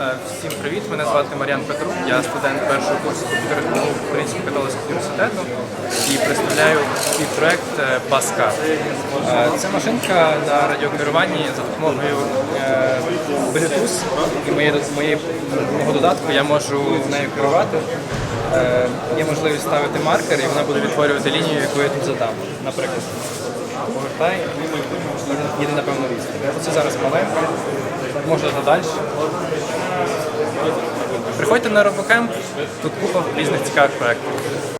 Е, Всім привіт! Мене звати Мар'ян Петрук. Я студент першого курсу комп'ютерних наук Українського католицького університету і представляю свій проект е, Баска. Е, Це машинка на радіокеруванні за допомогою е, Bluetooth і моєї, додатку я можу нею керувати. Е, Є можливість ставити маркер і вона буде відтворювати лінію, яку я тут задам. Наприклад, повертай їде на певну. Оце зараз маленька, можна далі. Приходьте на робокемп, тут купа різних цікавих проєктів.